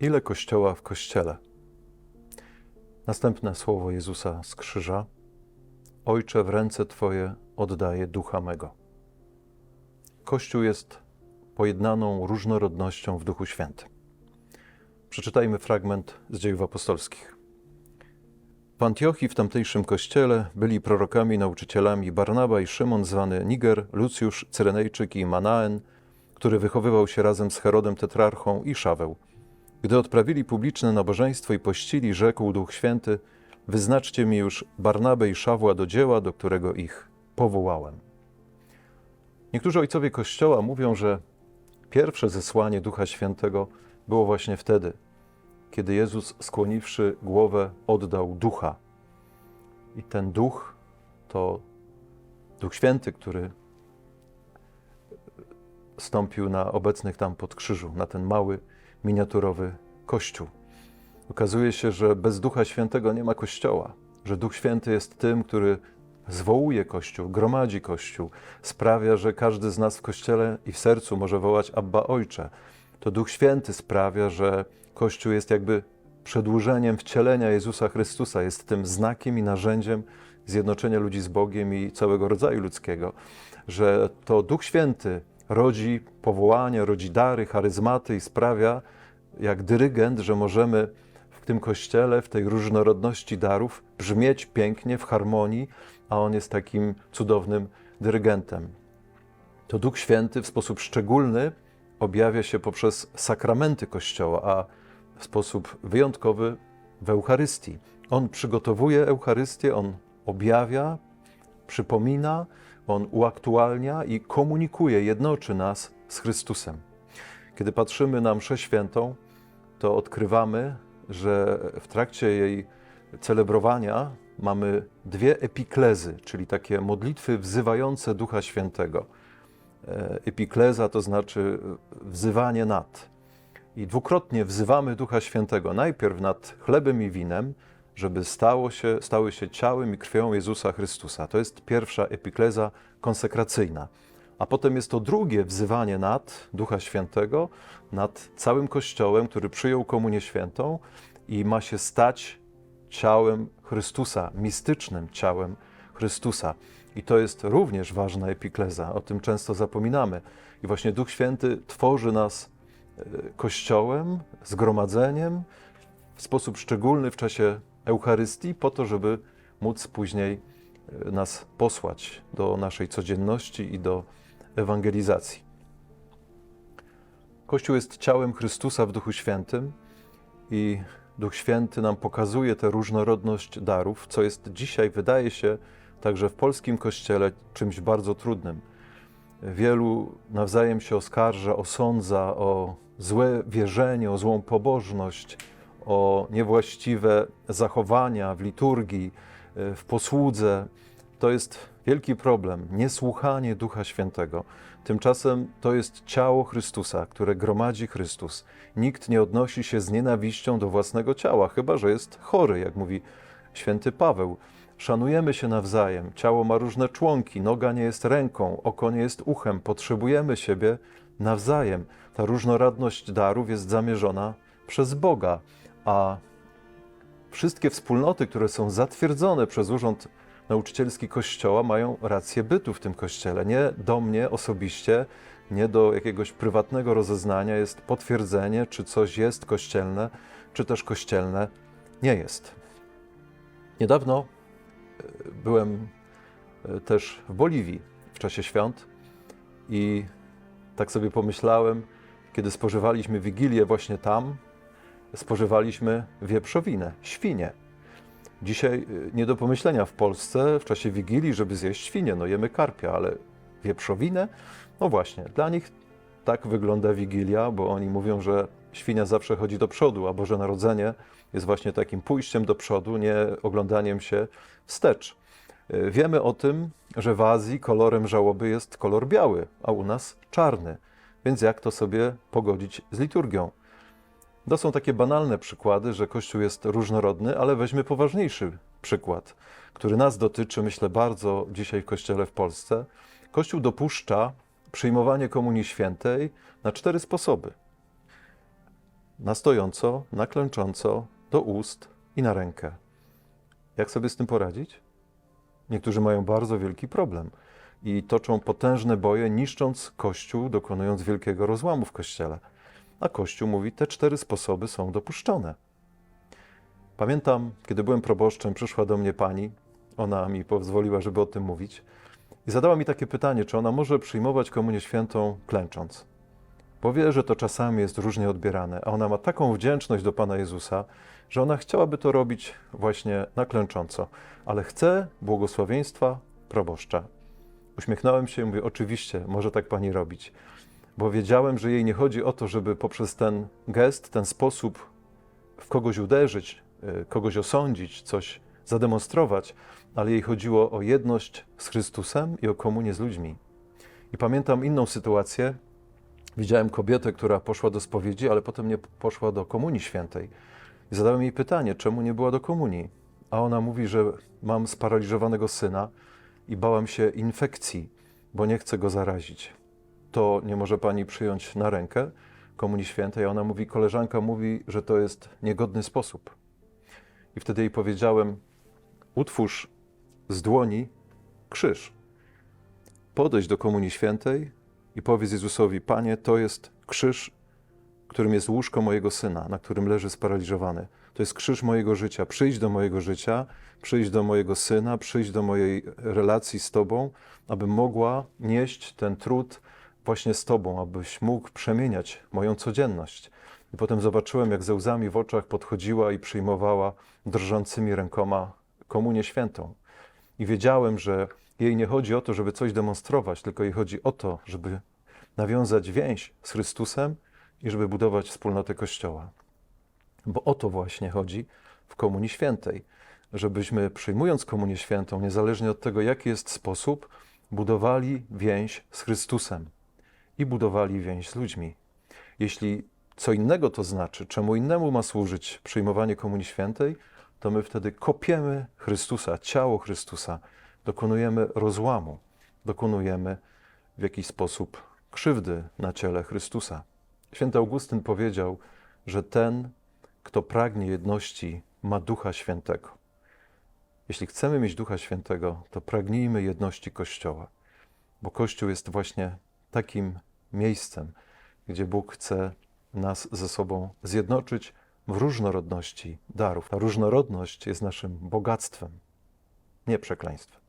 Ile kościoła w kościele? Następne słowo Jezusa z krzyża: Ojcze, w ręce Twoje oddaję ducha mego. Kościół jest pojednaną różnorodnością w Duchu Świętym. Przeczytajmy fragment z dziejów apostolskich. W Antiochii, w tamtejszym kościele, byli prorokami i nauczycielami Barnaba i Szymon, zwany Niger, Lucjusz, Cyrenejczyk i Manaen, który wychowywał się razem z Herodem Tetrarchą i Szaweł. Gdy odprawili publiczne nabożeństwo i pościli, rzekł Duch Święty: Wyznaczcie mi już Barnabę i Szawła do dzieła, do którego ich powołałem. Niektórzy ojcowie Kościoła mówią, że pierwsze zesłanie Ducha Świętego było właśnie wtedy, kiedy Jezus, skłoniwszy głowę, oddał ducha. I ten duch to Duch Święty, który stąpił na obecnych tam pod krzyżu, na ten mały, miniaturowy kościół. Okazuje się, że bez Ducha Świętego nie ma kościoła, że Duch Święty jest tym, który zwołuje Kościół, gromadzi Kościół, sprawia, że każdy z nas w Kościele i w sercu może wołać Abba Ojcze. To Duch Święty sprawia, że Kościół jest jakby przedłużeniem wcielenia Jezusa Chrystusa, jest tym znakiem i narzędziem zjednoczenia ludzi z Bogiem i całego rodzaju ludzkiego. Że to Duch Święty rodzi powołania, rodzi dary, charyzmaty i sprawia, jak dyrygent, że możemy w tym kościele, w tej różnorodności darów brzmieć pięknie, w harmonii, a on jest takim cudownym dyrygentem. To Duch Święty w sposób szczególny objawia się poprzez sakramenty Kościoła, a w sposób wyjątkowy w Eucharystii. On przygotowuje Eucharystię, on objawia, przypomina, on uaktualnia i komunikuje, jednoczy nas z Chrystusem. Kiedy patrzymy na Mszę Świętą, to odkrywamy, że w trakcie jej celebrowania mamy dwie epiklezy, czyli takie modlitwy wzywające Ducha Świętego. Epikleza to znaczy wzywanie nad. I dwukrotnie wzywamy Ducha Świętego. Najpierw nad chlebem i winem, żeby stało się, stały się ciałem i krwią Jezusa Chrystusa. To jest pierwsza epikleza konsekracyjna. A potem jest to drugie wzywanie nad Ducha Świętego, nad całym Kościołem, który przyjął Komunię Świętą i ma się stać ciałem Chrystusa, mistycznym ciałem Chrystusa. I to jest również ważna epikleza, o tym często zapominamy. I właśnie Duch Święty tworzy nas Kościołem, zgromadzeniem w sposób szczególny w czasie Eucharystii, po to, żeby móc później nas posłać do naszej codzienności i do ewangelizacji. Kościół jest ciałem Chrystusa w Duchu Świętym i Duch Święty nam pokazuje tę różnorodność darów, co jest dzisiaj, wydaje się, także w polskim kościele czymś bardzo trudnym. Wielu nawzajem się oskarża, osądza o złe wierzenie, o złą pobożność, o niewłaściwe zachowania w liturgii, w posłudze. To jest wielki problem, niesłuchanie Ducha Świętego. Tymczasem to jest ciało Chrystusa, które gromadzi Chrystus. Nikt nie odnosi się z nienawiścią do własnego ciała, chyba że jest chory, jak mówi święty Paweł. Szanujemy się nawzajem. Ciało ma różne członki, noga nie jest ręką, oko nie jest uchem. Potrzebujemy siebie nawzajem. Ta różnorodność darów jest zamierzona przez Boga, a wszystkie wspólnoty, które są zatwierdzone przez Urząd Nauczycielski Kościoła, mają rację bytu w tym kościele. Nie do mnie osobiście, nie do jakiegoś prywatnego rozeznania jest potwierdzenie, czy coś jest kościelne, czy też kościelne nie jest. Niedawno byłem też w Boliwii w czasie świąt i tak sobie pomyślałem, kiedy spożywaliśmy wigilię właśnie tam, spożywaliśmy wieprzowinę, świnie. Dzisiaj nie do pomyślenia w Polsce w czasie wigilii, żeby zjeść świnię. No jemy karpia, ale wieprzowinę? No właśnie, dla nich tak wygląda wigilia, bo oni mówią, że świnia zawsze chodzi do przodu, a Boże Narodzenie jest właśnie takim pójściem do przodu, nie oglądaniem się wstecz. Wiemy o tym, że w Azji kolorem żałoby jest kolor biały, a u nas czarny. Więc jak to sobie pogodzić z liturgią? To są takie banalne przykłady, że Kościół jest różnorodny, ale weźmy poważniejszy przykład, który nas dotyczy, myślę, bardzo dzisiaj w Kościele w Polsce. Kościół dopuszcza przyjmowanie Komunii Świętej na cztery sposoby. na stojąco, na klęcząco, do ust i na rękę. Jak sobie z tym poradzić? Niektórzy mają bardzo wielki problem i toczą potężne boje, niszcząc Kościół, dokonując wielkiego rozłamu w Kościele. A Kościół mówi, te cztery sposoby są dopuszczone. Pamiętam, kiedy byłem proboszczem, przyszła do mnie pani, ona mi pozwoliła, żeby o tym mówić, i zadała mi takie pytanie, czy ona może przyjmować Komunię Świętą klęcząc. Bo wie, że to czasami jest różnie odbierane, a ona ma taką wdzięczność do Pana Jezusa, że ona chciałaby to robić właśnie na klęcząco, ale chce błogosławieństwa proboszcza. Uśmiechnąłem się i mówię, oczywiście, może tak pani robić, bo wiedziałem, że jej nie chodzi o to, żeby poprzez ten gest, ten sposób w kogoś uderzyć, y, kogoś osądzić, coś zademonstrować, ale jej chodziło o jedność z Chrystusem i o komunię z ludźmi. I pamiętam inną sytuację. Widziałem kobietę, która poszła do spowiedzi, ale potem nie poszła do komunii świętej. I zadałem jej pytanie, czemu nie była do komunii? A ona mówi, że mam sparaliżowanego syna i bałam się infekcji, bo nie chcę go zarazić. To nie może pani przyjąć na rękę komunii świętej. A ona mówi, koleżanka mówi, że to jest niegodny sposób. I wtedy jej powiedziałem, utwórz z dłoni krzyż. Podejdź do Komunii Świętej i powiedz Jezusowi: Panie, to jest krzyż, którym jest łóżko mojego syna, na którym leży sparaliżowany. To jest krzyż mojego życia. Przyjdź do mojego życia, przyjdź do mojego syna, przyjdź do mojej relacji z Tobą, abym mogła nieść ten trud właśnie z Tobą, abyś mógł przemieniać moją codzienność. I potem zobaczyłem, jak ze łzami w oczach podchodziła i przyjmowała drżącymi rękoma komunię świętą. I wiedziałem, że jej nie chodzi o to, żeby coś demonstrować, tylko jej chodzi o to, żeby nawiązać więź z Chrystusem i żeby budować wspólnotę Kościoła. Bo o to właśnie chodzi w Komunii Świętej, żebyśmy przyjmując Komunię Świętą, niezależnie od tego, jaki jest sposób, budowali więź z Chrystusem i budowali więź z ludźmi. Jeśli co innego to znaczy, czemu innemu ma służyć przyjmowanie Komunii Świętej, to my wtedy kopiemy Chrystusa, ciało Chrystusa, dokonujemy rozłamu, dokonujemy w jakiś sposób krzywdy na ciele Chrystusa. Święty Augustyn powiedział, że ten, kto pragnie jedności, ma Ducha Świętego. Jeśli chcemy mieć Ducha Świętego, to pragnijmy jedności Kościoła, bo Kościół jest właśnie takim miejscem, gdzie Bóg chce nas ze sobą zjednoczyć w różnorodności darów. Ta różnorodność jest naszym bogactwem, nie przekleństwem.